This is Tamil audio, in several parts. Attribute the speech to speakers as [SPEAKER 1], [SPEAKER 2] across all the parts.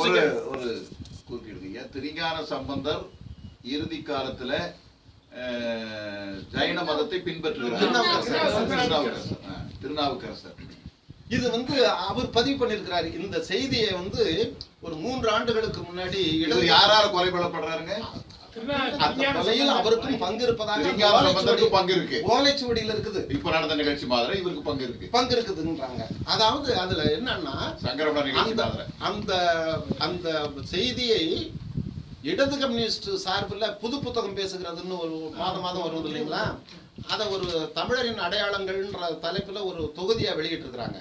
[SPEAKER 1] ஒரு ஒரு குறுக்கிடுங்க சம்பந்தர் இறுதி காலத்துல ஜைன மதத்தை பின்பற்றுகிறார்.
[SPEAKER 2] திருநாவுக்கரசர். இது வந்து அவர் பதிவு பண்ணிருக்கிறாரு இந்த செய்தியை வந்து ஒரு மூன்று ஆண்டுகளுக்கு முன்னாடி
[SPEAKER 1] யாரால
[SPEAKER 2] அந்த கொலையில் அவருக்கும் பங்கு இருப்பதாக
[SPEAKER 1] பங்கு இருக்கு.
[SPEAKER 2] ஓலைச்சுவடியில் இருக்குது.
[SPEAKER 1] இப்ப நடந்த நிகழ்ச்சி மாதிரி இவருக்கு பங்கு இருக்கு.
[SPEAKER 2] பங்கு இருக்குதுன்றாங்க. அதாவது அதுல என்னன்னா அந்த அந்த செய்தியை இடது கம்யூனிஸ்ட் சார்பில் புது புத்தகம் பேசுகிறதுன்னு ஒரு மாதம் மாதம் வருவது இல்லைங்களா? அதை ஒரு தமிழரின் அடையாளங்கள்ன்ற தலைப்புல ஒரு தொகுதியா வெளியிட்டிருக்கிறாங்க.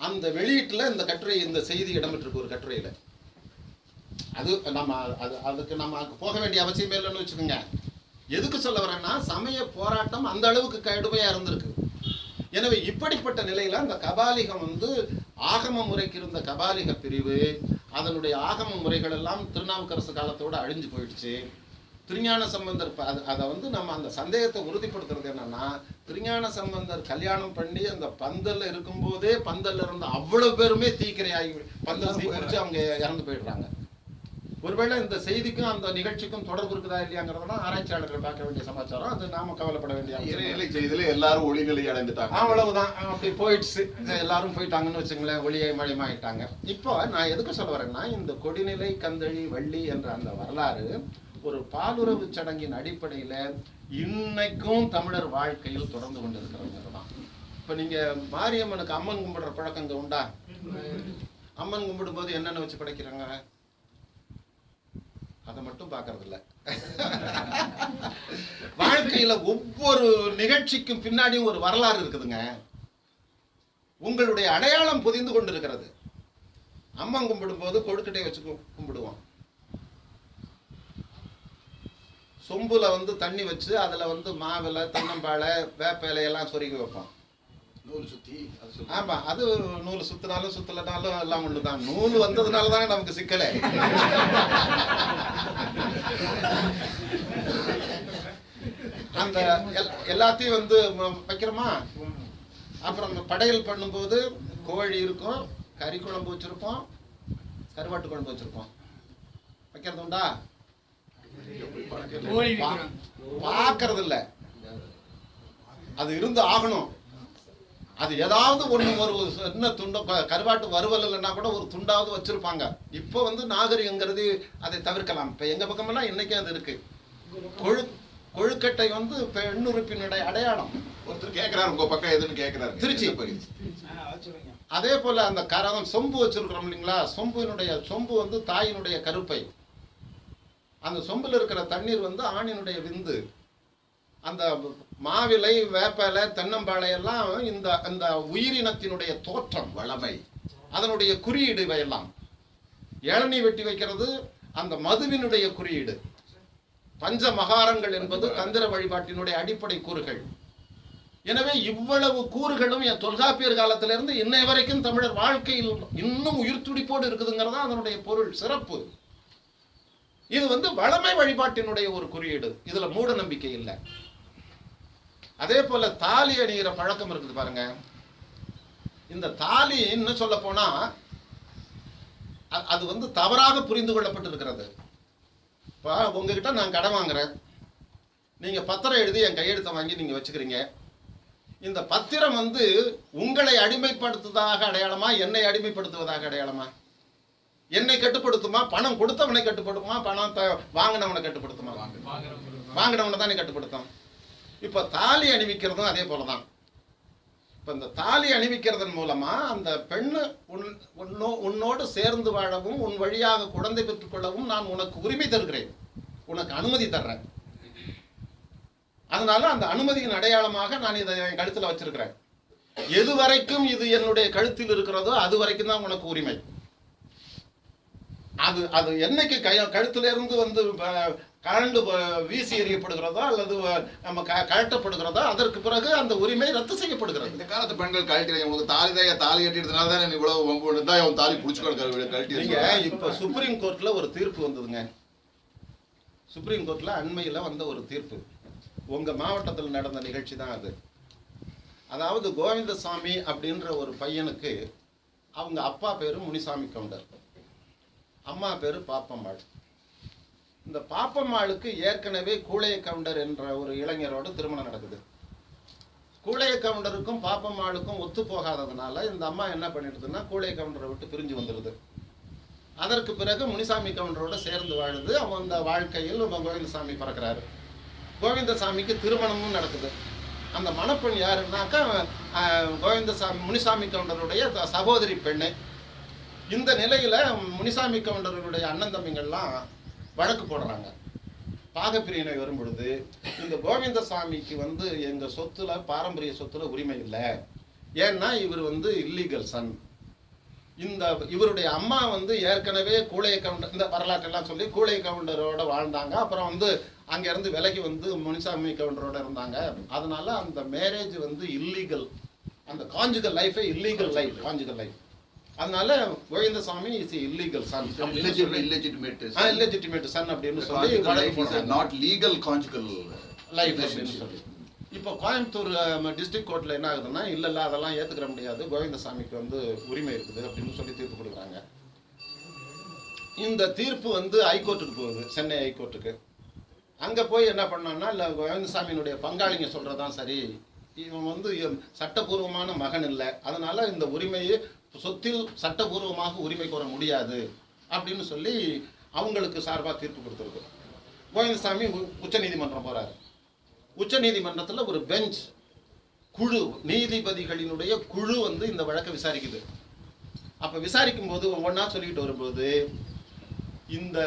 [SPEAKER 2] அந்த வெளியீட்டுல இந்த கட்டுரை இந்த செய்தி இடம்பெற்றிருக்கு ஒரு கட்டுரையில. அது நம்ம அது அதுக்கு நம்ம போக வேண்டிய அவசியமே இல்லைன்னு வச்சுக்கோங்க. எதுக்கு சொல்ல வரேன்னா சமய போராட்டம் அந்த அளவுக்கு கடுமையா இருந்திருக்கு. எனவே இப்படிப்பட்ட நிலையில அந்த கபாலிகம் வந்து ஆகம முறைக்கு இருந்த கபாலிக பிரிவு அதனுடைய ஆகம முறைகள் எல்லாம் திருநாவுக்கரசு காலத்தோட அழிஞ்சு போயிடுச்சு. திருஞான சம்பந்தர் அது- அதை வந்து நம்ம அந்த சந்தேகத்தை உறுதிப்படுத்துறது என்னன்னா திருஞான சம்பந்தர் கல்யாணம் பண்ணி அந்த பந்தல்ல இருக்கும்போதே பந்தல்ல இருந்த அவ்வளவு பேருமே தீக்கிரையாகி பந்தல் தீ அவங்க இறந்து போயிடுறாங்க. ஒருவேளை இந்த செய்திக்கும் அந்த நிகழ்ச்சிக்கும் தொடர்பு இருக்குதா இல்லையாங்கிறதெல்லாம் ஆராய்ச்சியாளர்கள் பார்க்க வேண்டிய சமாச்சாரம். அது நாம கவலைப்பட வேண்டிய
[SPEAKER 1] செய்தியில எல்லாரும் ஒளிநிலை அடைந்துட்டாங்க.
[SPEAKER 2] அவ்வளவுதான். அப்படி போயிடுச்சு. எல்லாரும் போயிட்டாங்கன்னு வச்சுங்களேன் ஒளியை மழைமாயிட்டாங்க இப்போ நான் எதுக்கு சொல்ல வரேன்னா இந்த கொடிநிலை கந்தழி வள்ளி என்ற அந்த வரலாறு ஒரு பாலுறவு சடங்கின் அடிப்படையில இன்னைக்கும் தமிழர் வாழ்க்கையில் தொடர்ந்து கொண்டிருக்கிறது தான். இப்போ நீங்க மாரியம்மனுக்கு அம்மன் கும்பிடுற பழக்கம் இங்க உண்டா. அம்மன் கும்பிடும்போது என்னென்ன வச்சு படைக்கிறாங்க? அதை மட்டும் பார்க்கறது இல்ல வாழ்க்கையில ஒவ்வொரு நிகழ்ச்சிக்கும் பின்னாடியும் ஒரு வரலாறு இருக்குதுங்க. உங்களுடைய அடையாளம் புதிந்து கொண்டிருக்கிறது. அம்மன் கும்பிடும்போது கொழுக்கட்டை வச்சு கும்பிடுவோம். சொம்புல வந்து தண்ணி வச்சு அதுல வந்து மாவிலை தென்னம்பாலை வேப்ப இலையெல்லாம் சொருகி வைப்போம்.
[SPEAKER 1] நூல் சுத்தி.
[SPEAKER 2] ஆமா அது நூல் சுத்தினாலும் சுத்தலனாலும் எல்லாம் ஒண்ணுதான். நூல் வந்ததுனால தானே நமக்கு சிக்கலே. அந்த எல்- எல்லாத்தையும் வந்து வைக்கிறோமா? அப்புறம் இந்த படையல் பண்ணும்போது கோழி இருக்கும் கறி குழம்பு வச்சிருப்போம் கருவாட்டு குழம்பு வச்சிருப்போம். வைக்கிறது உண்டா?
[SPEAKER 3] கோழி
[SPEAKER 2] பா-
[SPEAKER 3] விக்கிறோம்.
[SPEAKER 2] பார்க்கறது இல்ல அது இருந்து ஆகணும். அது ஏதாவது ஒண்ணு ஒரு என்ன துண்டம் க- கருவாட்டு வறுவல் இல்லைன்னா கூட ஒரு துண்டாவது வச்சிருப்பாங்க. இப்போ வந்து நாகரிகங்கிறது அதை தவிர்க்கலாம். இப்ப எங்க பக்கமெல்லாம் இன்னைக்கும் அது இருக்கு. கொழு கொழுக்கட்டை வந்து பெண்ணுறுப்பினுடைய அடையாளம்.
[SPEAKER 1] ஒருத்தர் கேக்குறாரு உங்க பக்கம் எதுன்னு கேக்குறாரு.
[SPEAKER 2] திருச்சி.
[SPEAKER 1] பகுதி?
[SPEAKER 2] அதே போல அந்த கரகம் சொம்பு வச்சிருக்கிறோம் இல்லைங்களா? சொம்பினுடைய சொம்பு வந்து தாயினுடைய கருப்பை. அந்த சொம்புல இருக்கிற தண்ணீர் வந்து ஆணினுடைய விந்து. அந்த மாவிலை வேப்பலை தென்னம்பாளை எல்லாம் இந்த அந்த உயிரினத்தினுடைய தோற்றம்
[SPEAKER 1] வளமை.
[SPEAKER 2] அதனுடைய குறியீடு இவையெல்லாம். இளநீ வெட்டி வைக்கிறது அந்த மதுவினுடைய குறியீடு. பஞ்ச மகாரங்கள் என்பது தந்திர வழிபாட்டினுடைய அடிப்படை கூறுகள். எனவே இவ்வளவு கூறுகளும் என் தொல்காப்பியர் காலத்திலிருந்து இன்னை வரைக்கும் தமிழர் வாழ்க்கையில் இன்னும் உயிர் துடிப்போடு இருக்குதுங்கிறதா அதனுடைய பொருள் சிறப்பு. இது வந்து வளமை வழிபாட்டினுடைய ஒரு குறியீடு. இதுல மூட நம்பிக்கை இல்லை. அதே போல தாலி அணிகிற பழக்கம் இருக்குது பாருங்க. இந்த தாலி இன்னும் சொல்ல போனா அது வந்து தவறாக புரிந்து கொள்ளப்பட்டிருக்கிறது. இப்போ உங்ககிட்ட நான் கடன் வாங்குறேன். நீங்க பத்திரம் எழுதி என் கையெழுத்தை வாங்கி நீங்க வச்சுக்கிறீங்க. இந்த பத்திரம் வந்து உங்களை அடிமைப்படுத்துவதாக அடையாளமா என்னை அடிமைப்படுத்துவதாக அடையாளமா? என்னை கட்டுப்படுத்துமா? பணம் கொடுத்தவனை கட்டுப்படுத்துமா? பணம் வாங்கினவனை கட்டுப்படுத்துமா? வாங்கினவனை தானே கட்டுப்படுத்தும். இப்போ தாலி அணிவிக்கிறதும் அதே போல தான் இப்போ இந்த தாலி அணிவிக்கிறதன் மூலமா அந்த பெண்ணு உன் உன்னோ உன்னோடு சேர்ந்து வாழவும் உன் வழியாக குழந்தை பெற்றுக்கொள்ளவும் நான் உனக்கு உரிமை தருகிறேன். உனக்கு அனுமதி தர்றேன். அதனால அந்த அனுமதியின் அடையாளமாக நான் இதை என் கழுத்துல வச்சிருக்கிறேன். எது வரைக்கும் இது என்னுடைய கழுத்தில் இருக்கிறதோ அது வரைக்கும் தான் உனக்கு உரிமை. அது அது என்னைக்கு கை கழுத்துல இருந்து வந்து கழண்டு வீசி எறியப்படுகிறதோ அல்லது நம்ம க கழட்டப்படுகிறதோ? அதற்கு பிறகு அந்த உரிமை ரத்து செய்யப்படுகிறது.
[SPEAKER 1] இந்த காலத்து பெண்கள் கழட்டி உங்களுக்கு தாலி தான் தாலி கட்டிடுறதுனால தான் இவ்வளவு வம்பு தான் அவன் தாலி புடிச்சுக்கோ கழட்டி
[SPEAKER 2] நீங்க இப்ப சுப்ரீம் கோர்ட்ல ஒரு தீர்ப்பு வந்ததுங்க. சுப்ரீம் கோர்ட்ல அண்மையில வந்த ஒரு தீர்ப்பு. உங்க மாவட்டத்தில் நடந்த நிகழ்ச்சி தான் அது. அதாவது கோவிந்தசாமி அப்படின்ற ஒரு பையனுக்கு அவங்க அப்பா பேரு முனிசாமி கவுண்டர். அம்மா பேரு பாப்பம்மாள். இந்த பாப்பம்மாளுக்கு ஏற்கனவே கூளைய கவுண்டர் என்ற ஒரு இளைஞரோட திருமணம் நடக்குது. கூளைய கவுண்டருக்கும் பாப்பம்மாளுக்கும் ஒத்து போகாததுனால இந்த அம்மா என்ன பண்ணிடுதுன்னா கூளைய கவுண்டரை விட்டு பிரிஞ்சு வந்துடுது. அதற்கு பிறகு முனிசாமி கவுண்டரோட சேர்ந்து வாழுது. அவன் அந்த வாழ்க்கையில் கோவிந்தசாமி பிறக்கிறாரு. கோவிந்தசாமிக்கு திருமணமும் நடக்குது. அந்த மணப்பெண் யாருன்னாக்கா கோவிந்தசாமி முனிசாமி கவுண்டருடைய சகோதரி பெண்ணு. இந்த நிலையில முனிசாமி கவுண்டருடைய அண்ணன் தம்பிங்கள்லாம் வழக்கு போடுறாங்க. பாகப்பிரிவினை வரும் பொழுது இந்த கோவிந்தசாமிக்கு வந்து எங்க சொத்துல பாரம்பரிய சொத்துல உரிமை இல்லை. ஏன்னா இவர் வந்து இல்லீகல் சன் இந்த இவருடைய அம்மா வந்து ஏற்கனவே கூலை கவுண்டர் இந்த வரலாற்றெல்லாம் சொல்லி கூலை கவுண்டரோட வாழ்ந்தாங்க. அப்புறம் வந்து அங்கேருந்து விலகி வந்து முனிசாமி கவுண்டரோட இருந்தாங்க. அதனால அந்த மேரேஜ் வந்து இல்லீகல் அந்த காஞ்சுகல் லைஃபே இல்லீகல் லைஃப் காஞ்சுகல் லைஃப் அதனால Govindasamy is illegal son
[SPEAKER 1] illegitimate.
[SPEAKER 2] Illegitimate son அப்படின்னு சொல்லி வழக்கு
[SPEAKER 1] not legal conjugal
[SPEAKER 2] லைஃப் அப்படின்னு. சொல்லி. இப்போ கோயம்புத்தூர் டிஸ்ட்ரிக்ட் கோர்ட்ல என்ன ஆகுதுன்னா இல்ல இல்ல அதெல்லாம் ஏத்துக்கிற முடியாது. கோவிந்தசாமிக்கு வந்து உரிமை இருக்குது அப்படின்னு சொல்லி தீர்ப்பு கொடுக்குறாங்க. இந்த தீர்ப்பு வந்து ஹைகோர்ட்டுக்கு போகுது சென்னை ஹைகோர்ட்டுக்கு அங்க போய் என்ன பண்ணோம்னா இல்ல கோவிந்தசாமியினுடைய பங்காளிங்க சொல்றதான் சரி. இவன் வந்து சட்டபூர்வமான மகன் இல்லை. அதனால இந்த உரிமையை சொத்தில் சட்டபூர்வமாக உரிமை கோர முடியாது அப்படின்னு சொல்லி அவங்களுக்கு சார்பாக தீர்ப்பு கொடுத்துருக்கு கோவிந்தசாமி உ- உச்சநீதிமன்றம் போகிறார் உச்சநீதிமன்றத்தில் ஒரு பெஞ்ச் குழு நீதிபதிகளினுடைய குழு வந்து இந்த வழக்கை விசாரிக்குது. அப்போ விசாரிக்கும் போது ஒவ்வொன்றா சொல்லிக்கிட்டு வரும்போது இந்த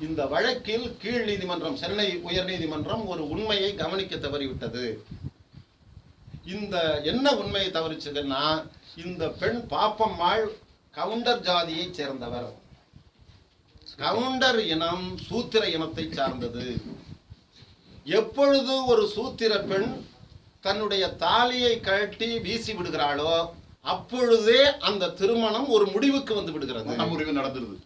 [SPEAKER 2] இந்த வழக்கில் கீழ் நீதிமன்றம் சென்னை உயர்நீதிமன்றம் ஒரு உண்மையை கவனிக்க தவறிவிட்டது. இந்த என்ன உண்மையை தவறிச்சதுன்னா இந்த பெண் பாப்பம்மாள் கவுண்டர் ஜாதியைச் சேர்ந்தவர். கவுண்டர் இனம் சூத்திர இனத்தை சார்ந்தது. எப்பொழுது ஒரு சூத்திர பெண் தன்னுடைய தாலியை கழட்டி வீசி விடுகிறாளோ அப்பொழுதே அந்த திருமணம் ஒரு முடிவுக்கு வந்து விடுகிறது.
[SPEAKER 1] மனமுறிவு நடந்துருது.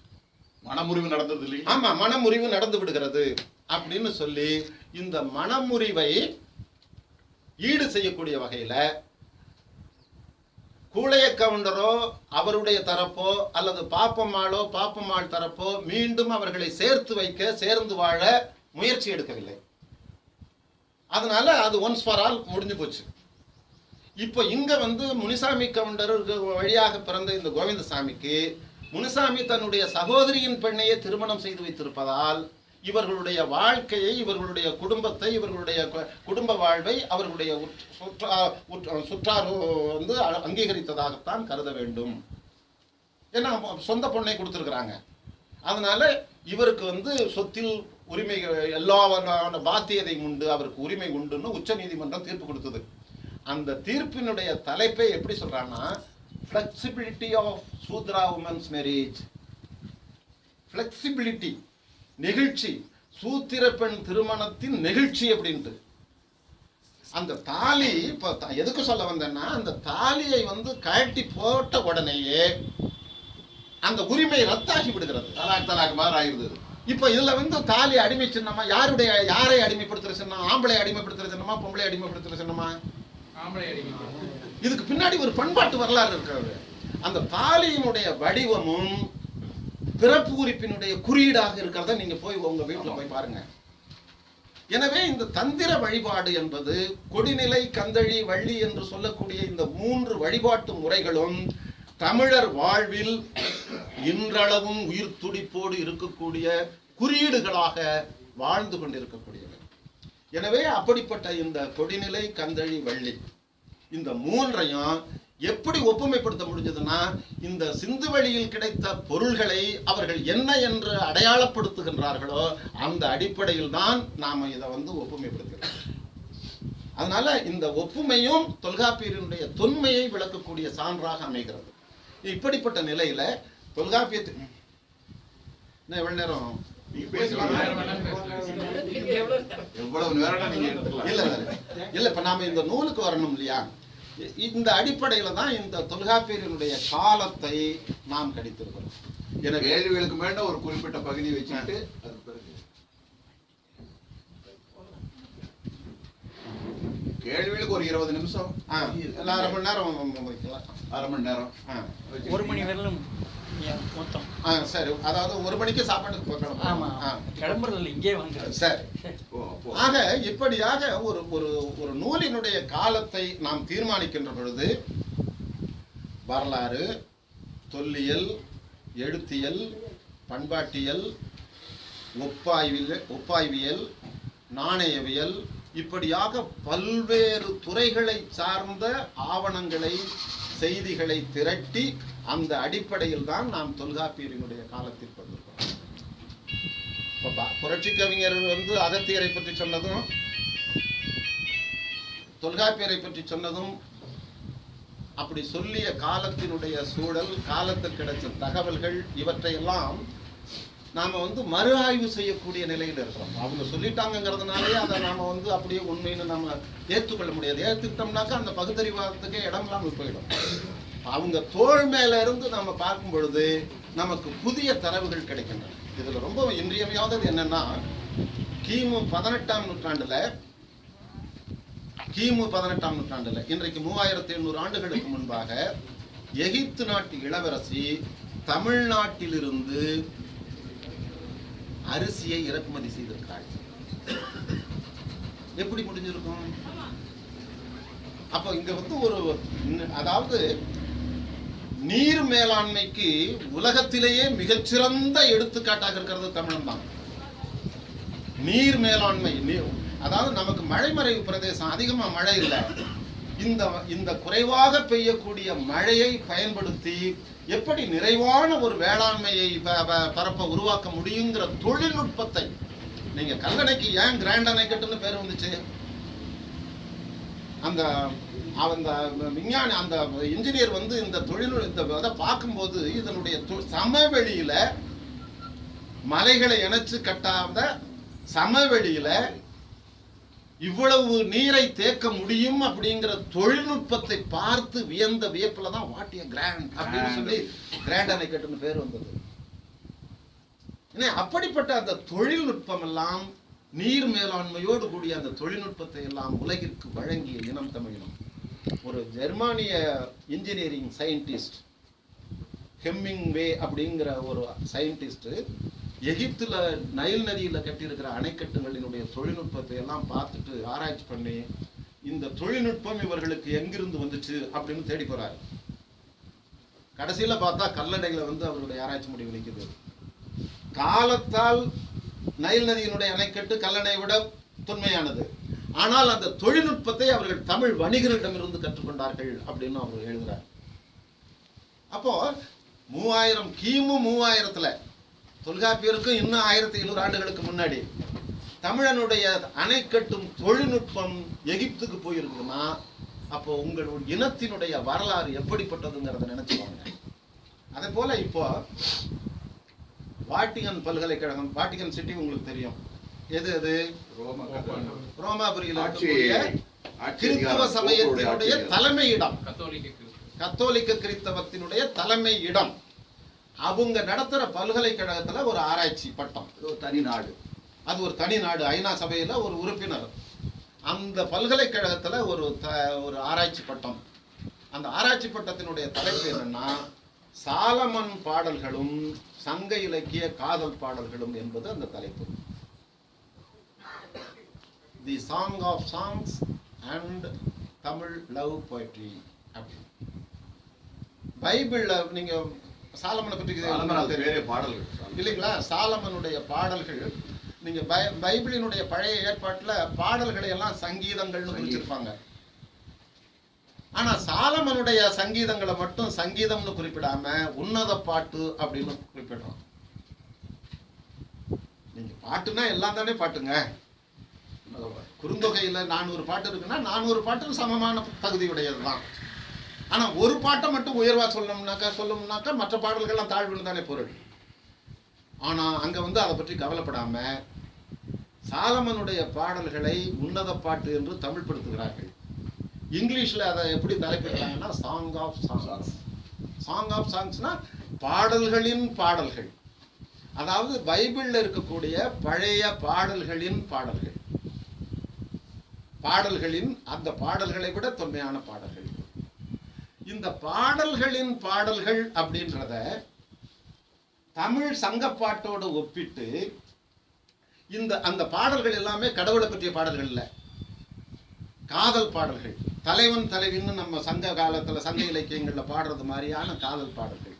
[SPEAKER 1] மனமுறிவு நடந்துருது இல்லைங்களா
[SPEAKER 2] ஆமா மனமுறிவு நடந்து விடுகிறது அப்படின்னு சொல்லி இந்த மனமுறிவை ஈடு செய்யக்கூடிய வகையில கூளைய கவுண்டரோ அவருடைய தரப்போ அல்லது பாப்பம்மாளோ பாப்பம்மாள் தரப்போ மீண்டும் அவர்களை சேர்த்து வைக்க சேர்ந்து வாழ முயற்சி எடுக்கவில்லை. அதனால அது ஒன்ஸ் ஃபார் ஆல் முடிஞ்சு போச்சு. இப்போ இங்க வந்து முனிசாமி கவுண்டர் வழியாக பிறந்த இந்த கோவிந்தசாமிக்கு முனிசாமி தன்னுடைய சகோதரியின் பெண்ணையே திருமணம் செய்து வைத்திருப்பதால் இவர்களுடைய வாழ்க்கையை இவர்களுடைய குடும்பத்தை இவர்களுடைய குடும்ப வாழ்வை அவர்களுடைய சுற்றா சுற்றார் வந்து அங்கீகரித்ததாகத்தான் கருத வேண்டும். ஏன்னா சொந்த பொண்ணை கொடுத்துருக்குறாங்க. அதனால இவருக்கு வந்து சொத்தில் உரிமை எல்லா பாத்தியதை உண்டு அவருக்கு உரிமை உண்டுன்னு உச்ச நீதிமன்றம் தீர்ப்பு கொடுத்தது. அந்த தீர்ப்பினுடைய தலைப்பை எப்படி சொல்றாங்கன்னா flexibility of Shudra women's marriage flexibility நெகிழ்ச்சி. சூத்திர பெண் திருமணத்தின் நெகிழ்ச்சி அப்படின்ட்டு. அந்த தாலி இப்போ எதுக்கு சொல்ல வந்தேன்னா அந்த தாலியை வந்து கழட்டி போட்ட உடனேயே அந்த உரிமை ரத்தாகி விடுகிறது.
[SPEAKER 1] தலாக் தலாக் மாதிரி ஆயிருது அது.
[SPEAKER 2] இப்போ இதுல வந்து தாலி அடிமை சின்னமா யாருடைய யாரை அடிமைப்படுத்துற சின்னம் ஆம்பளை அடிமைப்படுத்துற சின்னமா பொம்பளை அடிமைப்படுத்துற சின்னமா? இதுக்கு பின்னாடி ஒரு பண்பாட்டு வரலாறு இருக்கிறது. அந்த தாலியினுடைய வடிவமும் பிறப்பு குறிப்பினுடைய குறியீடாக இருக்கிறத நீங்க போய் உங்க வீட்டுல போய் பாருங்க. எனவே இந்த தந்திர வழிபாடு என்பது கொடிநிலை கந்தழி வள்ளி என்று சொல்லக்கூடிய இந்த மூன்று வழிபாட்டு முறைகளும் தமிழர் வாழ்வில் இன்றளவும் உயிர் துடிப்போடு இருக்கக்கூடிய குறியீடுகளாக வாழ்ந்து கொண்டிருக்கக்கூடியவை. எனவே அப்படிப்பட்ட இந்த கொடிநிலை கந்தழி வள்ளி இந்த மூன்றையும் எப்படி ஒப்புமைப்படுத்த முடிஞ்சதுன்னா இந்த சிந்து வழியில் கிடைத்த பொருள்களை அவர்கள் என்ன என்று அடையாளப்படுத்துகின்றார்களோ அந்த அடிப்படையில் தான் நாம இதை வந்து ஒப்புமைப்படுத்துகிறோம். அதனால இந்த ஒப்புமையும் தொல்காப்பியரினுடைய தொன்மையை விளக்கக்கூடிய சான்றாக அமைகிறது. இப்படிப்பட்ட நிலையில தொல்காப்பியத்து எவ்வளவு நேரம்?
[SPEAKER 1] எவ்வளவு நேரம் நீங்க
[SPEAKER 2] இல்ல. இல்ல இப்ப நாம இந்த நூலுக்கு வரணும் இல்லையா? இந்த அடிப்படையில தான் இந்த தொல்காப்பியரினுடைய காலத்தை நாம் கடித்திருக்கிறோம் எனவே
[SPEAKER 1] கேள்விகளுக்கு மேல ஒரு குறிப்பிட்ட பகுதியை வச்சுக்கிட்டு அது பிறகு கேள்விகளுக்கு ஒரு இருபது நிமிஷம்
[SPEAKER 2] அரை மணி நேரம்
[SPEAKER 1] அரை மணி நேரம்.
[SPEAKER 4] ஒரு மணி வரலும் மொத்தம்.
[SPEAKER 2] ஆ சரி. அதாவது ஒரு மணிக்கு சாப்பாட்டுக்கு
[SPEAKER 3] ஆமா.
[SPEAKER 2] போகணும் ஆ.
[SPEAKER 3] கிளம்புறதில்ல இங்கே வாங்க
[SPEAKER 2] சரி. ஆக இப்படியாக ஒரு ஒரு ஒரு நூலினுடைய காலத்தை நாம் தீர்மானிக்கின்ற பொழுது வரலாறு தொல்லியல் எழுத்தியல் பண்பாட்டியல் ஒப்பாய்வில் ஒப்பாய்வியல் நாணயவியல் இப்படியாக பல்வேறு துறைகளை சார்ந்த ஆவணங்களை செய்திகளை திரட்டி அந்த அடிப்படையில் தான் நாம் தொல்காப்பியரினுடைய காலத்திற்கு வந்திருக்கோம். இப்ப புரட்சி கவிஞர் வந்து அகத்தியரை பற்றி சொன்னதும் தொல்காப்பியரை பற்றி சொன்னதும் அப்படி சொல்லிய காலத்தினுடைய சூழல் காலத்தில் கிடைச்ச தகவல்கள் இவற்றையெல்லாம் நாம வந்து மறு ஆய்வு செய்யக்கூடிய நிலையில் இருக்கிறோம். அவங்க சொல்லிட்டாங்கங்கிறதுனாலே அதை நாம வந்து அப்படியே உண்மைன்னு நம்ம ஏற்றுக்கொள்ள முடியாது. ஏற்றுக்கிட்டோம்னாக்கா அந்த பகுத்தறிவாதத்துக்கே இடம் இல்லாமல் போயிடும். அவங்க தோல் மேல இருந்து நம்ம பார்க்கும் பொழுது நமக்கு புதிய தரவுகள் கிடைக்கின்றன. இதுல ரொம்ப இன்றியமையாதது என்னன்னா கிமு பதினெட்டாம் நூற்றாண்டுல கிமு பதினெட்டாம் நூற்றாண்டுல இன்றைக்கு மூவாயிரத்தி எண்ணூறு ஆண்டுகளுக்கு முன்பாக எகிப்து நாட்டு இளவரசி தமிழ்நாட்டிலிருந்து அரிசியை இறக்குமதி செய்திருக்கிறாள். எப்படி முடிஞ்சிருக்கும்? அப்போ இங்க வந்து ஒரு அதாவது நீர் மேலாண்மைக்கு உலகத்திலேயே மிகச்சிறந்த எடுத்துக்காட்டாக இருக்கிறது தமிழன் தான். நீர் மேலாண்மை அதாவது நமக்கு மழைமறைவு பிரதேசம் அதிகமா மழை இல்லை. இந்த இந்த குறைவாக பெய்யக்கூடிய மழையை பயன்படுத்தி எப்படி நிறைவான ஒரு வேளாண்மையை பரப்ப உருவாக்க முடியுங்கிற தொழில்நுட்பத்தை நீங்க கல்லணைக்கு ஏன் கிராண்ட் அணைக்கட்டுன்னு பேர் வந்துச்சு? அந்த அந்த விஞ்ஞானி அந்த இன்ஜினியர் வந்து இந்த தொழில் இந்த இதை பார்க்கும்போது இதனுடைய சமவெளியில மலைகளை இணைச்சு கட்டாத சமவெளியில இவ்வளவு நீரை தேக்க முடியும் அப்படிங்கிற தொழில்நுட்பத்தை பார்த்து வியந்த வியப்புல தான் வாட்டிய கிராண்ட் அப்படின்னு சொல்லி கிராண்ட் அணைக்கட்டுன்னு பேர் வந்தது. அப்படிப்பட்ட அந்த தொழில்நுட்பம் எல்லாம் நீர் மேலாண்மையோடு கூடிய அந்த தொழில்நுட்பத்தை எல்லாம் உலகிற்கு வழங்கிய இனம் தமிழினம் ஒரு ஜெர்மானிய இன்ஜினியரிங் சயின்டிஸ்ட் ஹெம்மிங்வே அப்படிங்கிற ஒரு சயின்டிஸ்ட்டு எகிப்துல நைல் நதியில கட்டியிருக்கிற அணைக்கட்டுகளினுடைய தொழில்நுட்பத்தை எல்லாம் பார்த்துட்டு ஆராய்ச்சி பண்ணி இந்த தொழில்நுட்பம் இவர்களுக்கு எங்கிருந்து வந்துச்சு அப்படின்னு தேடி போறாரு. கடைசியில் பார்த்தா கல்லடையில் வந்து அவருடைய ஆராய்ச்சி முடிவு நிற்கிது காலத்தால் நைல் நதியினுடைய அணைக்கட்டு கல்லணை விட தொன்மையானது. ஆனால் அந்த தொழில்நுட்பத்தை அவர்கள் தமிழ் வணிகர்களிடமிருந்து கற்றுக்கொண்டார்கள் அப்படின்னு அவர் எழுதுறார் அப்போ மூவாயிரம் கிமு மூவாயிரத்துல தொல்காப்பியருக்கும் இன்னும் ஆயிரத்தி எழுநூறு ஆண்டுகளுக்கு முன்னாடி தமிழனுடைய அணை கட்டும் தொழில்நுட்பம் எகிப்துக்கு போயிருக்குன்னா அப்போ உங்கள் இனத்தினுடைய வரலாறு எப்படிப்பட்டதுங்கிறத நினைச்சுக்கோங்க. அதே போல இப்போ வாட்டிகன் பல்கலைக்கழகம் வாட்டிகன் சிட்டி உங்களுக்கு தெரியும். எது அது? ரோமாபுரியில் கிறிஸ்தவ சமயத்தினுடைய
[SPEAKER 1] ஆட்சி
[SPEAKER 2] தலைமையிடம்.
[SPEAKER 4] கத்தோலிக்க கிறிஸ்துவ.
[SPEAKER 2] கத்தோலிக்க கிறிஸ்தவத்தினுடைய தலைமை இடம் அவங்க நடத்துற பல்கலைக்கழகத்துல ஒரு ஆராய்ச்சி பட்டம்.
[SPEAKER 1] இது ஒரு தனி நாடு.
[SPEAKER 2] அது ஒரு தனி நாடு. ஐநா சபையில ஒரு உறுப்பினர். அந்த பல்கலைக்கழகத்துல ஒரு த- ஒரு ஆராய்ச்சி பட்டம். அந்த ஆராய்ச்சி பட்டத்தினுடைய தலைப்பு என்னன்னா சாலமன் பாடல்களும் சங்க இலக்கிய காதல் பாடல்களும் என்பது அந்த தலைப்பு. The song of songs and Tamil love poetry. அப்படின்னு பைபிள்ல நீங்க சாலமனை பற்றி
[SPEAKER 1] பாடல்கள்.
[SPEAKER 2] இல்லைங்களா? சாலமனுடைய பாடல்கள் நீங்க பை- பைபிளினுடைய பழைய ஏற்பாட்டுல பாடல்களை எல்லாம் சங்கீதங்கள்னு குறிச்சிருப்பாங்க. ஆனா சாலமனுடைய சங்கீதங்களை மட்டும் சங்கீதம்னு குறிப்பிடாம உன்னத பாட்டு அப்படின்னு குறிப்பிடுறோம். நீங்க பாட்டுனா எல்லாம் தானே பாட்டுங்க. குறுந்தொகையில நானூறு பாட்டு இருக்குன்னா நானூறு பாட்டு சமமான தகுதியுடையதுதான் ஆனா ஒரு பாட்டை மட்டும் உயர்வா சொல்லணும்னாக்கா சொல்லணும்னாக்கா மற்ற பாடல்கள்லாம் தாழ்வுன்னு தானே பொருள். ஆனா அங்க வந்து அதை பற்றி கவலைப்படாம சாலமனுடைய பாடல்களை உன்னத பாட்டு என்று தமிழ்படுத்துகிறார்கள். இங்கிலீஷில் அதை எப்படி தலைப்பிடுறாங்கன்னா song of songs song of சாங்ஸ்னா பாடல்களின் பாடல்கள். அதாவது பைபிளில் இருக்கக்கூடிய பழைய பாடல்களின் பாடல்கள். பாடல்களின் அந்த பாடல்களை விட தொன்மையான பாடல்கள். இந்த பாடல்களின் பாடல்கள் அப்படின்றத தமிழ் சங்கப்பாட்டோடு ஒப்பிட்டு இந்த அந்த பாடல்கள் எல்லாமே கடவுளை பற்றிய பாடல்கள் இல்லை. காதல் பாடல்கள். தலைவன் தலைவின்னு நம்ம சங்க காலத்தில் சங்க இலக்கியங்களில் பாடுறது மாதிரியான காதல் பாடல்கள்.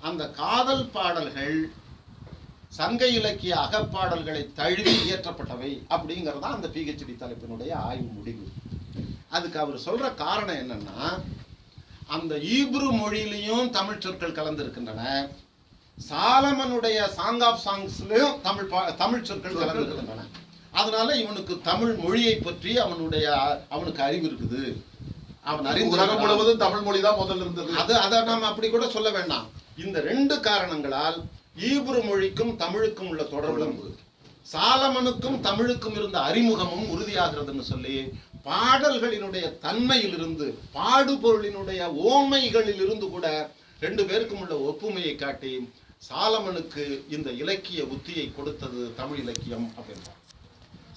[SPEAKER 2] அந்த காதல் பாடல்கள் சங்க இலக்கிய அகப்பாடல்களை தழுவி இயற்றப்பட்டவை அப்படிங்கிறது தான் அந்த பிஹெச்டி தலைப்பினுடைய ஆய்வு முடிவு. அதுக்கு அவர் சொல்கிற காரணம் என்னன்னா அந்த ஈப்ரு மொழியிலையும் தமிழ் சொற்கள் கலந்திருக்கின்றன. சாலமனுடைய சாங் ஆஃப் சாங்ஸ்லையும் தமிழ் பா- தமிழ் சொற்கள் கலந்திருக்கின்றன. அதனால இவனுக்கு தமிழ் மொழியை பற்றி அவனுடைய அவனுக்கு அறிவு இருக்குது. அவன் அறிந்து
[SPEAKER 1] உலகம் முழுவதும் தமிழ் மொழி தான் முதல்ல இருந்தது.
[SPEAKER 2] அது அதை நாம் அப்படி கூட சொல்ல வேண்டாம். இந்த ரெண்டு காரணங்களால் ஈப்ரு மொழிக்கும் தமிழுக்கும் உள்ள தொடர்பு சாலமனுக்கும் தமிழுக்கும் இருந்த அறிமுகமும் உறுதியாகிறதுன்னு சொல்லி பாடல்களினுடைய தன்மையிலிருந்து பாடுபொருளினுடைய ஓமைகளிலிருந்து கூட ரெண்டு பேருக்கும் உள்ள ஒப்புமையை காட்டி சாலமனுக்கு இந்த இலக்கிய புத்தியை கொடுத்தது தமிழ் இலக்கியம் அப்படின்றார்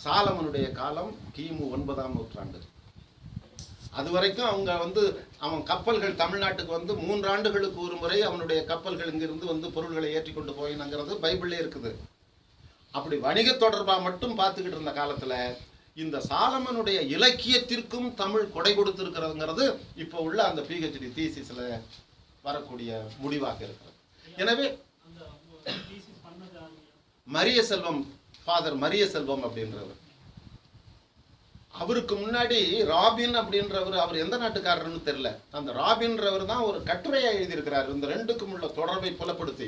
[SPEAKER 2] சாலமனுடைய காலம் கிமு ஒன்பதாம் நூற்றாண்டு. அது வரைக்கும் அவங்க வந்து அவன் கப்பல்கள் தமிழ்நாட்டுக்கு வந்து மூன்று ஆண்டுகளுக்கு ஒரு முறை அவனுடைய கப்பல்கள் இங்கிருந்து வந்து பொருள்களை ஏற்றி கொண்டு போயினுங்கிறது பைபிள்லே இருக்குது. அப்படி வணிக தொடர்பா மட்டும் பார்த்துக்கிட்டு இருந்த காலத்துல இந்த சாலமனுடைய இலக்கியத்திற்கும் தமிழ் கொடை கொடுத்திருக்கிறதுங்கிறது இப்போ உள்ள அந்த பிஹெச்டி தீசிஸ்ல வரக்கூடிய முடிவாக இருக்கிறது எனவே மரிய செல்வம் ஃபாதர் மரிய செல்வம் அப்படின்றவர். அவருக்கு முன்னாடி ராபின் அப்படின்றவர் அவர் எந்த நாட்டுக்காரர்னு தெரியல. அந்த ராபின்றவர் தான் ஒரு கட்டுரையை எழுதியிருக்கிறார். இந்த ரெண்டுக்கும் உள்ள தொடர்பை புலப்படுத்தி.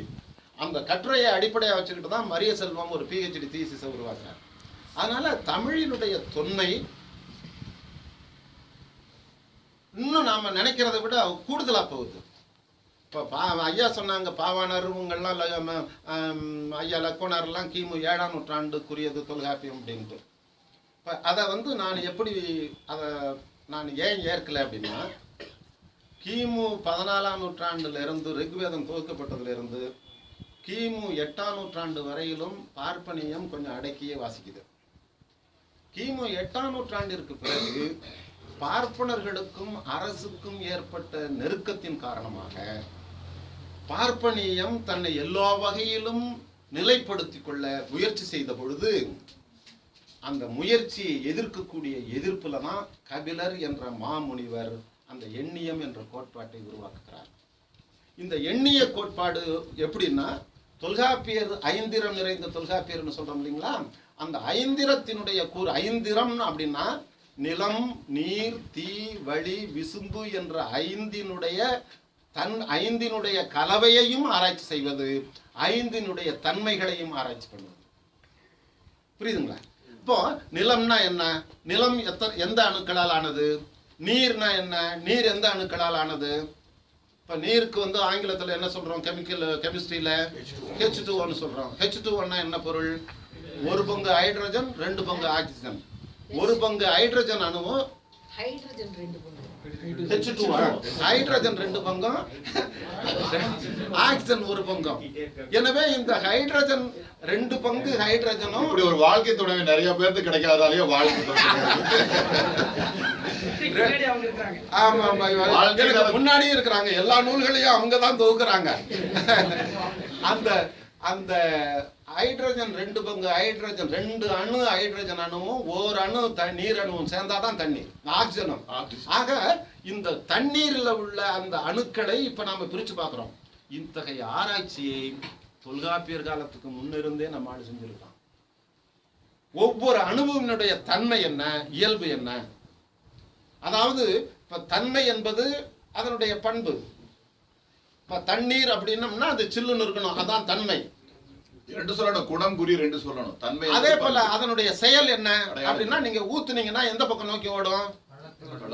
[SPEAKER 2] அந்த கட்டுரையை அடிப்படையாக வச்சுக்கிட்டு தான் மரிய செல்வம் ஒரு பிஹெச்டி தீசிஸை உருவாக்குறார். அதனால தமிழினுடைய தொன்மை இன்னும் நாம நினைக்கிறத விட கூடுதலாக போகுது. இப்போ பா ஐயா சொன்னாங்க பாவாணர் இவங்கள்லாம் ம- ஐயா லக்குனர்லாம் கிமு ஏழாம் நூற்றாண்டுக்குரியது தொல்காப்பியம் அப்படின்ட்டு. இப்போ அதை வந்து நான் எப்படி அதை நான் ஏன் ஏற்கலை அப்படின்னா கிமு பதினாலாம் நூற்றாண்டுலேருந்து ரிக்வேதம் துவக்கப்பட்டதுலேருந்து கிமு எட்டாம் நூற்றாண்டு வரையிலும் பார்ப்பனியம் கொஞ்சம் அடக்கியே வாசிக்குது. கிமு எட்டாம் நூற்றாண்டிற்கு பிறகு பார்ப்பனர்களுக்கும் அரசுக்கும் ஏற்பட்ட நெருக்கத்தின் காரணமாக பார்ப்பனியம் தன்னை எல்லா வகையிலும் நிலைப்படுத்திக் கொள்ள முயற்சி செய்த பொழுது அந்த முயற்சியை எதிர்க்கக்கூடிய எதிர்ப்புல தான் கபிலர் என்ற மாமுனிவர் அந்த எண்ணியம் என்ற கோட்பாட்டை உருவாக்குகிறார். இந்த எண்ணிய கோட்பாடு எப்படின்னா தொல்காப்பியர் ஐந்திரம் நிறைந்த தொல்காப்பியர்னு சொல்றோம் இல்லைங்களா? அந்த ஐந்திரத்தினுடைய கூறு ஐந்திரம் அப்படின்னா நிலம் நீர் தீ வழி விசும்பு என்ற ஐந்தினுடைய தன் ஐந்தினுடைய கலவையையும் ஆராய்ச்சி செய்வது ஐந்தினுடைய தன்மைகளையும் ஆராய்ச்சி பண்ணுவது. புரியுதுங்களா? இப்போ நிலம்னா என்ன? நிலம் எத்த எந்த அணுக்களால் ஆனது? நீர்னா என்ன? நீர் எந்த அணுக்களால் ஆனது? இப்போ நீருக்கு வந்து ஆங்கிலத்தில் என்ன சொல்கிறோம் கெமிக்கல் கெமிஸ்ட்ரியில் ஹெச் டூ ஒன்னு சொல்கிறோம் ஹெச் டூ ஒன்னா என்ன பொருள்? ஒரு பங்கு ஹைட்ரஜன் ரெண்டு பங்கு ஆக்சிஜன். ஒரு பங்கு ஹைட்ரஜன் அணுவும்
[SPEAKER 3] ஹைட்ரஜன் ரெண்டு பங்கு.
[SPEAKER 2] ஹெச் டூ ஹைட்ரஜன் ரெண்டு பங்கம். ஆக்சிஜன் ஒரு பங்கம். எனவே இந்த ஹைட்ரஜன் ரெண்டு பங்கு ஹைட்ரஜனும்
[SPEAKER 1] இப்படி ஒரு வாழ்க்கை துணைவி நிறைய பேருக்கு கிடைக்காதாலேயே வாழ்க்கை
[SPEAKER 2] முன்னாடியும் இருக்கிறாங்க. எல்லா நூல்களையும் அவங்க தான் தொகுக்குறாங்க. அந்த அந்த ஹைட்ரஜன் ரெண்டு பங்கு ஹைட்ரஜன் ரெண்டு அணு ஹைட்ரஜன் அணுவும் ஒரு அணு த- நீர் அணுவும் சேர்ந்தாதான் தண்ணீர் ஆக்சிஜனும் ஆக இந்த தண்ணீரில் உள்ள அந்த அணுக்களை இப்ப நாம பிரிச்சு பார்க்கிறோம். இத்தகைய ஆராய்ச்சியை தொல்காப்பியர் காலத்துக்கு முன்னிருந்தே நம்ம ஆள் செஞ்சிருக்கோம் ஒவ்வொரு அணுவினுடைய தன்மை என்ன இயல்பு என்ன? அதாவது இப்ப தன்மை என்பது அதனுடைய பண்பு. இப்ப தண்ணீர் அப்படின்னம்னா அது சில்லுன்னு இருக்கணும் அதான் தன்மை.
[SPEAKER 1] ரெண்டு சொல்லணும் குணம் குறி ரெண்டு சொல்லணும். தன்மை
[SPEAKER 2] அதே போல அதனுடைய செயல் என்ன. அப்படின்னா நீங்க ஊத்துனீங்கன்னா எந்த பக்கம் நோக்கி ஓடும்?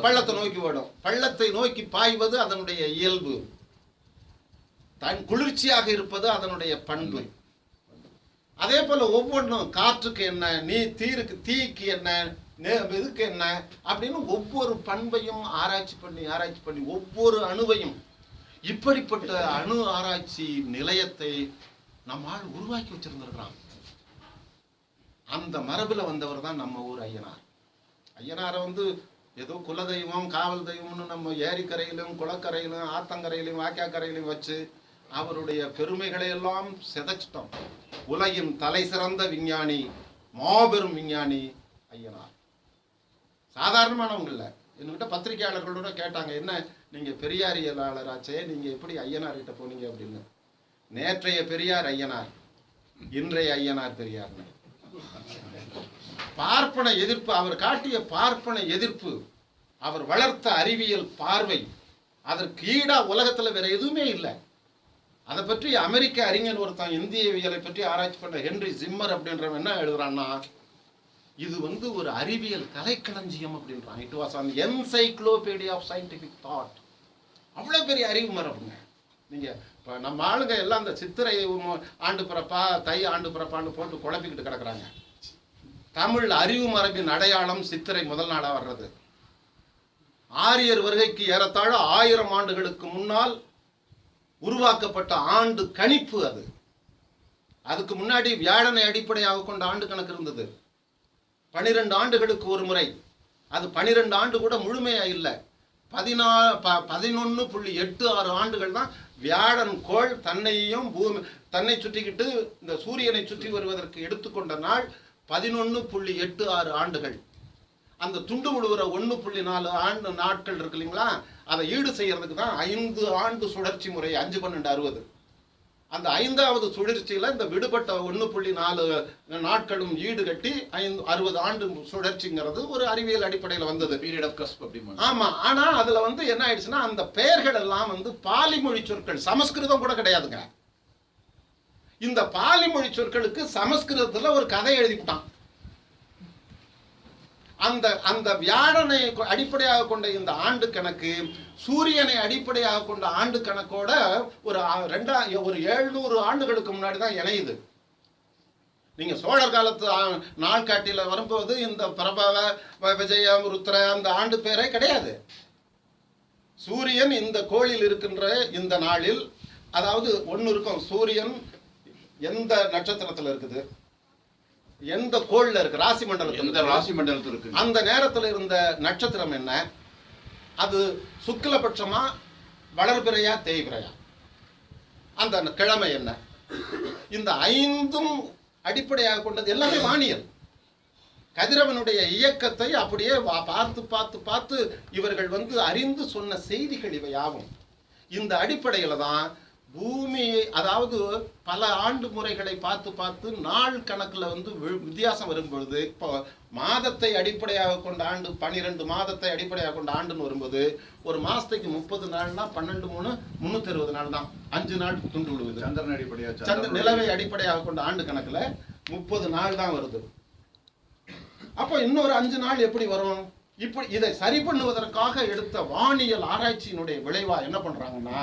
[SPEAKER 2] பள்ளத்தை நோக்கி ஓடும். பள்ளத்தை நோக்கி பாய்வது அதனுடைய இயல்பு. தன் குளிர்ச்சியாக இருப்பது அதனுடைய பண்பு. அதே போல ஒவ்வொன்றும் காற்றுக்கு என்ன நீ தீருக்கு தீக்கு என்ன இதுக்கு என்ன அப்படின்னு ஒவ்வொரு பண்பையும் ஆராய்ச்சி பண்ணி ஆராய்ச்சி பண்ணி ஒவ்வொரு அணுவையும் இப்படிப்பட்ட அணு ஆராய்ச்சி நிலையத்தை நம்மால் உருவாக்கி வச்சிருந்திருக்கிறான். அந்த மரபில் வந்தவர் தான் நம்ம ஊர் ஐயனார். ஐயனாரை வந்து ஏதோ குலதெய்வம் காவல் தெய்வம்னு நம்ம ஏரிக்கரையிலும் குளக்கரையிலும் ஆத்தங்கரையிலும் வாக்கியாக்கரையிலும் வச்சு அவருடைய பெருமைகளை எல்லாம் சிதைச்சிட்டோம். உலகின் தலை சிறந்த விஞ்ஞானி மாபெரும் விஞ்ஞானி ஐயனார். சாதாரணமானவங்க இல்லை என்கிட்ட பத்திரிகையாளர்களோட கேட்டாங்க என்ன நீங்கள் பெரியாரியலாளராச்சே நீங்கள் எப்படி ஐயனார் கிட்ட போனீங்க? அப்படின்னு. நேற்றைய பெரியார் ஐயனார் இன்றைய ஐயனார் பெரியார்னு பார்ப்பன எதிர்ப்பு அவர் காட்டிய பார்ப்பன எதிர்ப்பு அவர் வளர்த்த அறிவியல் பார்வை அதற்கு ஈடா உலகத்தில் வேற எதுவுமே இல்லை. அதை பற்றி அமெரிக்க அறிஞர் ஒருத்தன் இந்தியவியலை பற்றி ஆராய்ச்சி பண்ண ஹென்ரி ஜிம்மர் அப்படின்றவன் என்ன எழுதுறான்னா இது வந்து ஒரு அறிவியல் கலைக்களஞ்சியம் அப்படின்றான். இட் வாஸ் அந்த என்சைக்ளோபீடியா ஆஃப் சயின்டிஃபிக் தாட் அவ்வளோ பெரிய அறிவு மரபுங்க நீங்கள் இப்போ நம்ம ஆளுங்க எல்லாம் அந்த சித்திரை ஆண்டு பிறப்பா தை ஆண்டு பிறப்பான்னு போட்டு குழப்பிக்கிட்டு கிடக்குறாங்க. தமிழ் அறிவு மரபின் அடையாளம் சித்திரை முதல் நாளாக வர்றது. ஆரியர் வருகைக்கு ஏறத்தாழ ஆயிரம் ஆண்டுகளுக்கு முன்னால் உருவாக்கப்பட்ட ஆண்டு கணிப்பு அது. அதுக்கு முன்னாடி வியாழனை அடிப்படையாக கொண்ட ஆண்டு கணக்கு இருந்தது. பனிரெண்டு ஆண்டுகளுக்கு ஒரு முறை. அது பனிரெண்டு ஆண்டு கூட முழுமையாக இல்லை. பதினா ப பதினொன்று புள்ளி எட்டு ஆறு ஆண்டுகள் தான் வியாழன் கோள் தன்னையும் பூமி தன்னை சுற்றிக்கிட்டு இந்த சூரியனை சுற்றி வருவதற்கு எடுத்துக்கொண்ட நாள் பதினொன்று புள்ளி எட்டு ஆறு ஆண்டுகள். அந்த துண்டு விழுகிற ஒன்று புள்ளி நாலு ஆண்டு நாட்கள் இருக்கு இல்லைங்களா? அதை ஈடு செய்யறதுக்கு தான் ஐந்து ஆண்டு சுழற்சி முறை அஞ்சு பன்னெண்டு அறுபது. அந்த ஐந்தாவது சுழற்சியில இந்த விடுபட்ட ஒன்று புள்ளி நாலு நாட்களும் ஈடு கட்டி ஐந்து அறுபது ஆண்டு சுழற்சிங்கிறது ஒரு அறிவியல் அடிப்படையில் வந்தது.
[SPEAKER 1] பீரியட் ஆஃப் கஸ்ப் அப்படிமா
[SPEAKER 2] ஆமா ஆனா அதுல வந்து என்ன ஆயிடுச்சுன்னா அந்த பெயர்கள் எல்லாம் வந்து பாலி மொழி சொற்கள் சமஸ்கிருதம் கூட கிடையாதுங்க. இந்த பாலி மொழி சொற்களுக்கு சமஸ்கிருதத்துல ஒரு கதை எழுதிவிட்டான். அந்த அந்த வியாழனை அடிப்படையாக கொண்ட இந்த ஆண்டு கணக்கு சூரியனை அடிப்படையாக கொண்ட ஆண்டு கணக்கோட ஒரு ரெண்டா ஒரு எழுநூறு ஆண்டுகளுக்கு முன்னாடி தான் இணையுது. நீங்கள் சோழர் காலத்து நாள்காட்டியில் வரும்போது இந்த பிரபவ விஜயம் ருத்ர அந்த ஆண்டு பேரே கிடையாது. சூரியன் இந்த கோளில் இருக்கின்ற இந்த நாளில் அதாவது ஒன்று இருக்கும் சூரியன் எந்த நட்சத்திரத்தில் இருக்குது? எந்த கோள்ல இருக்கு? ராசி மண்டலத்துல.
[SPEAKER 1] எந்த. ராசி மண்டலத்தில் இருக்கு
[SPEAKER 2] அந்த நேரத்துல இருந்த நட்சத்திரம் என்ன? அது சுக்லபட்சமா வளர்பிறையா தேய்பிறையா? அந்த கிழமை என்ன? இந்த ஐந்தும் அடிப்படையாக கொண்டது எல்லாமே வானியல் கதிரவனுடைய இயக்கத்தை அப்படியே பார்த்து பார்த்து பார்த்து இவர்கள் வந்து அறிந்து சொன்ன செய்திகள் இவை யாவும் இந்த அடிப்படையில தான் பூமி அதாவது பல ஆண்டு முறைகளை பார்த்து பார்த்து நாள் கணக்குல வந்து வித்தியாசம் வரும் பொழுது இப்போ மாதத்தை அடிப்படையாக கொண்ட ஆண்டு பன்னிரெண்டு மாதத்தை அடிப்படையாக கொண்ட ஆண்டுன்னு வரும்போது ஒரு மாசத்துக்கு முப்பது நாள்னா பன்னெண்டு மூணு முந்நூற்றி அறுபது நாள் தான். அஞ்சு நாள் துண்டு விடுவது
[SPEAKER 1] சந்திரன் அடிப்படையா
[SPEAKER 2] சந்திர நிலவை அடிப்படையாக கொண்ட ஆண்டு கணக்குல முப்பது நாள் தான் வருது. அப்போ இன்னொரு அஞ்சு நாள் எப்படி வரும்? இப்படி இதை சரி பண்ணுவதற்காக எடுத்த வானியல் ஆராய்ச்சியினுடைய விளைவா என்ன பண்றாங்கன்னா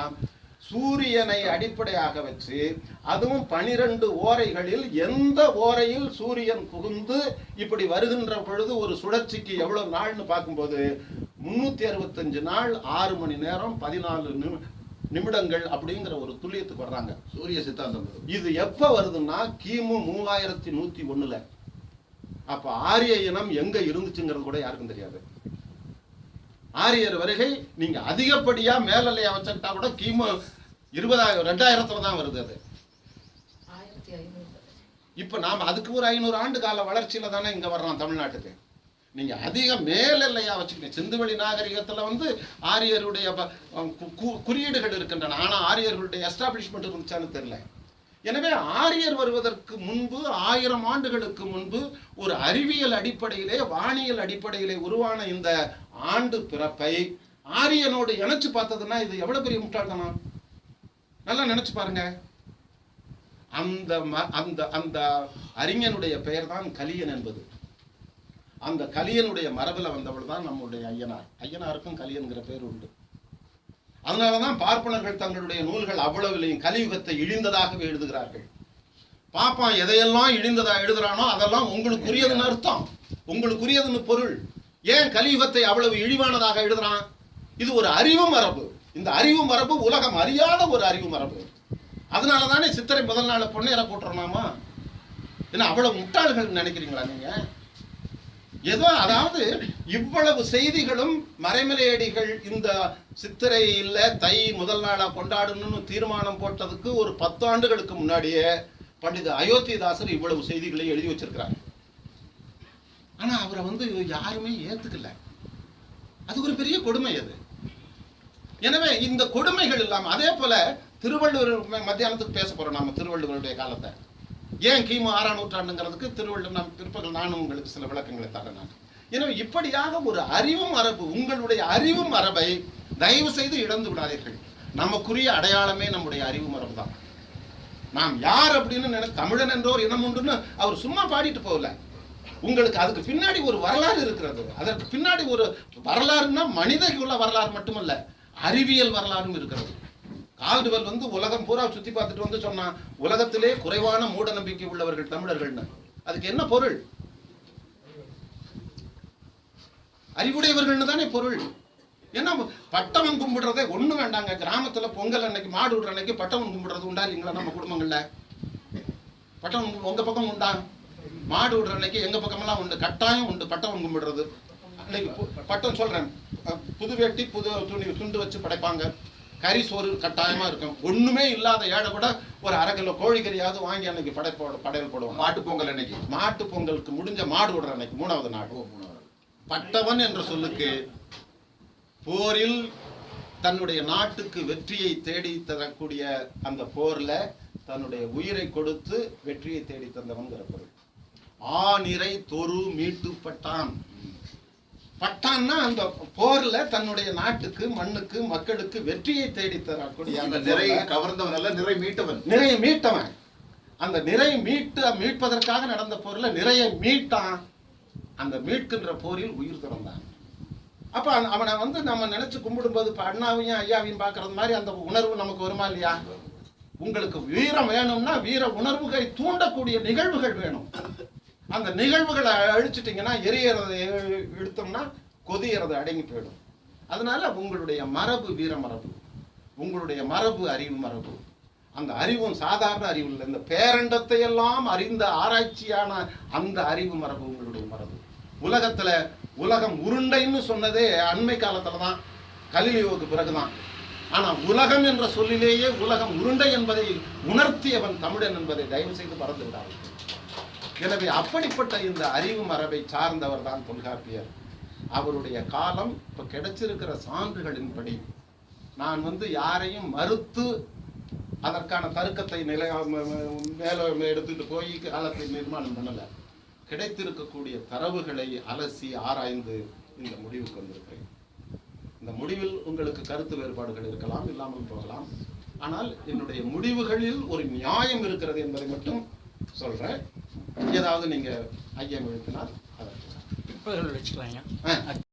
[SPEAKER 2] சூரியனை அடிப்படையாக வச்சு அதுவும் பனிரெண்டு ஓரைகளில் எந்த ஓரையில் சூரியன் புகுந்து இப்படி வருகின்ற பொழுது ஒரு சுழற்சிக்கு எவ்வளவு நாள்னு பார்க்கும்போது முன்னூத்தி அறுபத்தஞ்சு நாள் ஆறு மணி நேரம் பதினாலு நிமி- நிமிடங்கள் அப்படிங்கிற ஒரு துல்லியத்துக்கு வர்றாங்க
[SPEAKER 1] சூரிய சித்தாந்தம்.
[SPEAKER 2] இது எப்ப வருதுன்னா கிமு மூவாயிரத்தி நூத்தி ஒண்ணுல. அப்ப ஆரிய இனம் எங்க இருந்துச்சுங்கிறது கூட யாருக்கும் தெரியாது. ஆரியர் வருகை நீங்க அதிகப்படியா மேலலை வச்சுக்கிட்டா கூட கிமு இருபதாயிரம் ரெண்டாயிரத்துல தான் வருது அது.
[SPEAKER 3] இப்போ நாம்
[SPEAKER 2] இப்ப நாம அதுக்கு ஒரு ஐநூறு ஆண்டு கால வளர்ச்சியில தானே இங்க வர்றோம் தமிழ்நாட்டுக்கு. நீங்க அதிக மேலெல்லையா வச்சுக்கணும். சிந்துவெளி நாகரிகத்துல வந்து ஆரியருடைய குறியீடுகள் இருக்கின்றன. ஆனா ஆரியர்களுடைய எஸ்டாப்ளிஷ்மெண்ட் இருந்துச்சான்னு தெரியல. எனவே ஆரியர் வருவதற்கு முன்பு ஆயிரம் ஆண்டுகளுக்கு முன்பு ஒரு அறிவியல் அடிப்படையிலே வானியல் அடிப்படையிலே உருவான இந்த ஆண்டு பிறப்பை ஆரியனோடு இணைச்சு பார்த்ததுன்னா இது எவ்வளவு பெரிய முட்டாள்தனம்? நல்லா நினைச்சு பாருங்க. அந்த ம- அந்த அந்த அறிஞனுடைய பெயர் தான் கலியன் என்பது. அந்த கலியனுடைய மரபில் வந்தவள் தான் நம்முடைய ஐயனார். ஐயனாருக்கும் கலியன்கிற பேர் உண்டு. அதனாலதான் பார்ப்பனர்கள் தங்களுடைய நூல்கள் அவ்வளவில்லையும் கலியுகத்தை இழிந்ததாகவே எழுதுகிறார்கள். பாப்பான் எதையெல்லாம் இழிந்ததா எழுதுறானோ அதெல்லாம் உங்களுக்குரியதுன்னு அர்த்தம். உங்களுக்குரியதுன்னு பொருள். ஏன் கலியுகத்தை அவ்வளவு இழிவானதாக எழுதுறான்? இது ஒரு அறிவு மரபு. இந்த அறிவு மரபு உலகம் அறியாத ஒரு அறிவு மரபு. அதனால தானே சித்திரை முதல் நாள் பொன்னேற போட்டுறோமாமா? என்ன அவ்வளவு முட்டாள்கள் நினைக்கிறீங்களா நீங்கள் ஏதோ அதாவது இவ்வளவு செய்திகளும் மறைமலையடிகள் இந்த சித்திரை இல்ல தை முதல் நாளா கொண்டாடணும்னு தீர்மானம் போட்டதுக்கு ஒரு பத்து ஆண்டுகளுக்கு முன்னாடியே பண்டித அயோத்திதாசர் இவ்வளவு செய்திகளை எழுதி வச்சிருக்கிறார். ஆனா அவரை வந்து யாருமே ஏத்துக்கல. அது ஒரு பெரிய கொடுமை அது. எனவே இந்த கொடுமைகள் இல்லாமல் அதே போல திருவள்ளுவர் மத்தியானத்துக்கு பேச போறோம் நாம திருவள்ளுவருடைய காலத்தை. ஏன் கிமு ஆறாம் நூற்றாண்டுங்கிறதுக்கு திருவள்ளுவர் நாம் பிற்பகல் நானும் உங்களுக்கு சில விளக்கங்களை தரேன் நான். எனவே இப்படியாக ஒரு அறிவும் மரபு உங்களுடைய அறிவு மரபை தயவு செய்து இழந்து விடாதீர்கள். நமக்குரிய அடையாளமே நம்முடைய அறிவு மரபு தான். நாம் யார் அப்படின்னு நினை தமிழன் என்றோர் இனம் உண்டுன்னு அவர் சும்மா பாடிட்டு போகல. உங்களுக்கு அதுக்கு பின்னாடி ஒரு வரலாறு இருக்கிறது. அதற்கு பின்னாடி ஒரு வரலாறுன்னா மனிதகுல வரலாறு மட்டுமல்ல அறிவியல் வரலாறும் இருக்கிறது. கால்டுவெல் வந்து உலகம் பூரா சுத்தி பார்த்துட்டு வந்து சொன்னான் உலகத்திலே குறைவான மூட நம்பிக்கை உள்ளவர்கள் தமிழர்கள்னு. அதுக்கு என்ன பொருள்? அறிவுடையவர்கள்னு தானே பொருள். ஏன்னா பட்டவன் கும்பிடுறதே ஒண்ணு வேண்டாங்க. கிராமத்துல பொங்கல் அன்னைக்கு மாடு விடுற அன்னைக்கு பட்டவன் கும்பிடுறது உண்டா இல்லைங்களா நம்ம குடும்பங்கள்ல? பட்டவன் உங்கள் உங்க பக்கம் உண்டா? மாடு விடுற அன்னைக்கு எங்க பக்கமெல்லாம் உண்டு? கட்டாயம் உண்டு பட்டவன் கும்பிடுறது. அன்னைக்கு பட்டம் சொல்றேன். புது வேட்டி புது துணி துண்டு வச்சு படைப்பாங்க. கறி சோறு கட்டாயமா இருக்கும். ஒண்ணுமே இல்லாத ஏழை கூட ஒரு அரை கிலோ கோழிக்கறியாவது வாங்கி அன்னைக்கு படைப்போட படையல் போடுவாங்க.
[SPEAKER 1] மாட்டு பொங்கல் அன்னைக்கு.
[SPEAKER 2] மாட்டு பொங்கலுக்கு முடிஞ்ச மாடு விடுற அன்னைக்கு மூணாவது நாள்
[SPEAKER 1] மூணாவது.
[SPEAKER 2] பட்டவன் என்ற சொல்லுக்கு போரில் தன்னுடைய நாட்டுக்கு வெற்றியை தேடி தரக்கூடிய அந்த போர்ல தன்னுடைய உயிரை கொடுத்து வெற்றியை தேடி தந்தவன்கிற பொருள் ஆ நிறை தொரு மீட்டு பட்டான் பட்டான்னா அந்த போர்ல தன்னுடைய நாட்டுக்கு மண்ணுக்கு மக்களுக்கு வெற்றியை தேடி தரக்கூடிய
[SPEAKER 1] அந்த
[SPEAKER 2] அந்த
[SPEAKER 1] நிறை
[SPEAKER 2] நிறை
[SPEAKER 1] கவர்ந்தவன் அல்ல நிறை மீட்டவன்.
[SPEAKER 2] நிறைய மீட்டவன். அந்த நிறை மீட்டு மீட்பதற்காக நடந்த போர்ல நிறைய மீட்டான். அந்த மீட்கின்ற போரில் உயிர் திறந்தான். அப்ப அவன்- அவனை வந்து நம்ம நினைச்சு கும்பிடும்போது இப்ப அண்ணாவையும் ஐயாவையும் பார்க்கறது மாதிரி அந்த உணர்வு நமக்கு வருமா இல்லையா? உங்களுக்கு வீரம் வேணும்னா வீர உணர்வுகளை தூண்டக்கூடிய நிகழ்வுகள் வேணும். அந்த நிகழ்வுகளை அழிச்சிட்டிங்கன்னா எரியறதை எடுத்தோம்னா இழுத்தோம்னா கொதியறது அடங்கி போயிடும். அதனால உங்களுடைய மரபு வீர மரபு உங்களுடைய மரபு அறிவு மரபு. அந்த அறிவும் சாதாரண அறிவு இல்லை. இந்த பேரண்டத்தை எல்லாம் அறிந்த ஆராய்ச்சியான அந்த அறிவு மரபு உங்களுடைய மரபு. உலகத்தில் உலகம் உருண்டைன்னு சொன்னதே அண்மை காலத்தில் தான் கலிலியோவுக்கு பிறகுதான். ஆனால் உலகம் என்ற சொல்லிலேயே உலகம் உருண்டை என்பதை உணர்த்தியவன் தமிழன் என்பதை தயவு செய்து மறந்து விடாது எனவே அப்படிப்பட்ட இந்த அறிவு மரபை சார்ந்தவர் தான் தொல்காப்பியர். அவருடைய காலம் இப்போ கிடைச்சிருக்கிற சான்றுகளின்படி. நான் வந்து யாரையும் மறுத்து அதற்கான தருக்கத்தை நிலை மேலே எடுத்துட்டு போய் காலத்தை நிர்மாணம் பண்ணலை. கிடைத்திருக்கக்கூடிய தரவுகளை அலசி ஆராய்ந்து இந்த முடிவுக்கு வந்திருக்கிறேன். இந்த முடிவில் உங்களுக்கு கருத்து வேறுபாடுகள் இருக்கலாம் இல்லாமல் போகலாம். ஆனால் என்னுடைய முடிவுகளில் ஒரு நியாயம் இருக்கிறது என்பதை மட்டும் சொல்றேன். ஏதாவது நீங்க ஐயம் எழுப்பினால் அதற்கு
[SPEAKER 4] பிற்பகல் வச்சுக்கலாங்க.
[SPEAKER 2] ஆ.